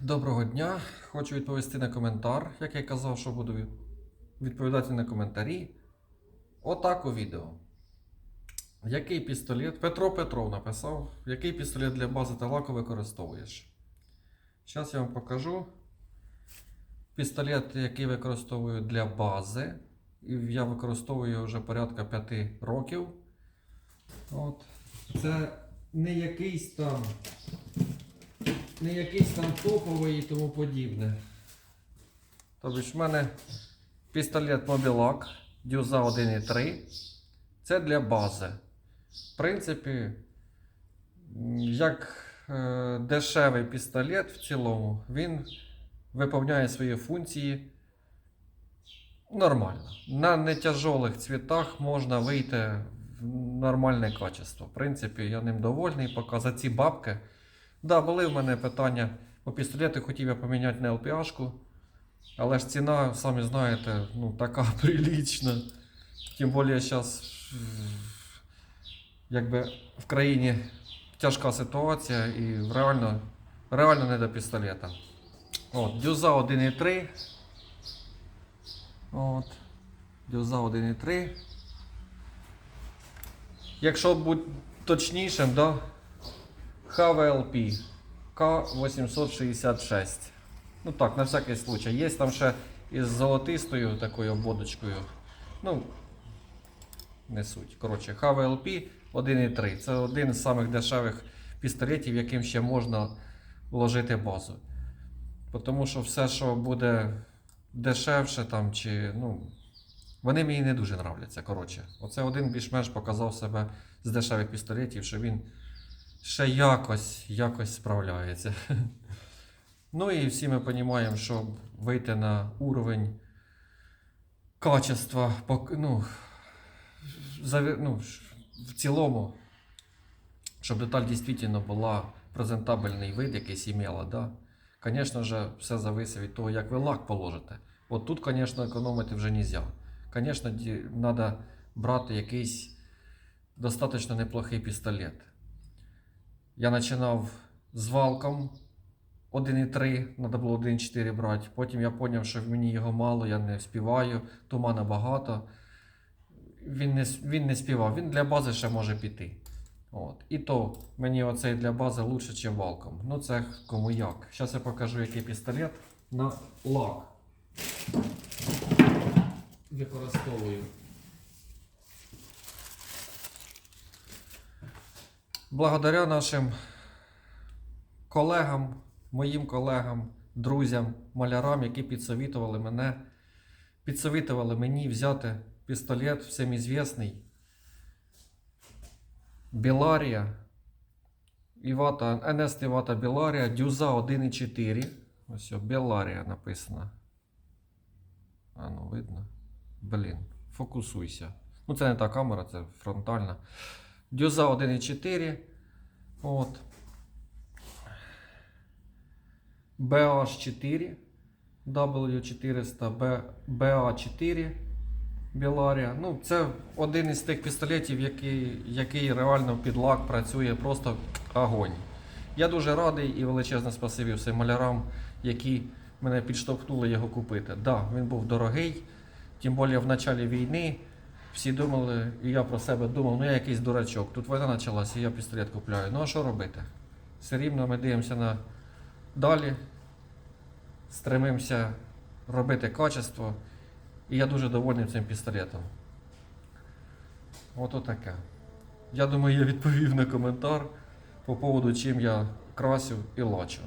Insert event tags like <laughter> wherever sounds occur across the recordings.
Доброго дня. Хочу відповісти на коментар, як я казав, що буду відповідати на коментарі. Отак у відео. Який пістолет? Петро Петров написав, який пістолет для бази та лаку використовуєш. Зараз я вам покажу. Пістолет, який використовую для бази. І я використовую його вже порядка 5 років. От. Це не якийсь там не якийсь там топовий і тому подібне. Тобто в мене пістолет Mobilac дюза 1.3. Це для бази. В принципі, як е, дешевий пістолет в цілому, він виповняє свої функції нормально. На нетяжолих цвітах можна вийти в нормальне качество. В принципі, я ним довольний, поки за ці бабки. Да, були в мене питання по пістолету, хотів я поміняти на LPA-шку, але ж ціна, самі знаєте, ну така <laughs> прилічна. Тим більше зараз якби в країні тяжка ситуація і реально, реально не до пістолета. От, дюза 1.3. От. Дюза 1.3. Якщо бути точнішим, да, HVLP К866. Ну так, на всякий случай. Є там ще із золотистою такою ободочкою. Ну, не суть. Коротше, HVLP 1.3. Це один з самих дешевих пістолетів, яким ще можна вложити базу. Тому що все, що буде дешевше там, чи, ну, вони мені не дуже нравляться. Коротше, оце один більш-менш показав себе з дешевих пістолетів, що він ще якось, якось справляється. <laughs> Ну і всі ми розуміємо, що вийти на уровень качества, ну, ну, в цілому, щоб деталь дійсно була презентабельний вид якийсь імела, да? Звісно ж, все зависить від того, як ви лак положите. От тут, звісно, економити вже не можна. Звісно, треба брати якийсь достатньо неплохий пістолет. Я починав з валком 1,3, треба було 1,4 брати. Потім я зрозумів, що мені його мало, я не співаю, тумана багато. Він не, він не співав, він для бази ще може піти. От. І то мені оцей для бази краще, ніж валком. Ну це кому як. Зараз я покажу, який пістолет на лак. Використовую. Благодаря нашим колегам, моїм колегам, друзям, малярам, які підсовітували мене, підсовітували мені взяти пістолет всім ізвісний Біларія. Івата, НС Івата Біларія, дюза 1.4. Ось Біларія написано. А ну видно. Блін, фокусуйся. Ну, це не та камера, це фронтальна. Дюза 1.4. От. BH4. W400 BA4 Біларія. Ну, це один із тих пістолетів, який, який реально під лак працює просто огонь. Я дуже радий і величезне спасибі всім малярам, які мене підштовхнули його купити. Так, да, він був дорогий, тим більше в началі війни. Всі думали, і я про себе думав, ну я якийсь дурачок. Тут війна почалася, і я пістолет купляю. Ну а що робити? Все рівно ми дивимося на далі, стремимося робити качество. І я дуже довольний цим пістолетом. Ото таке. Я думаю, я відповів на коментар по поводу, чим я красю і лачу.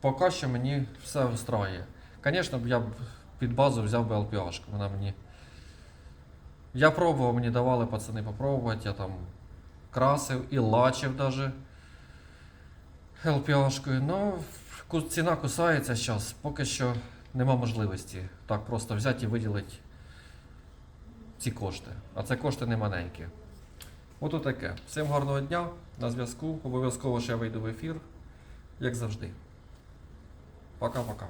Поки що мені все встраює. Звісно, я б під базу взяв би LPA-шку. Вона мені. Я пробував, мені давали пацани попробувати, я там красив і лачив даже LPA-шкою. Ну, ціна кусається зараз, поки що нема можливості так просто взяти і виділити ці кошти. А це кошти не маленькі. Ото таке. Всім гарного дня, на зв'язку. Обов'язково ще вийду в ефір, як завжди. Пока-пока.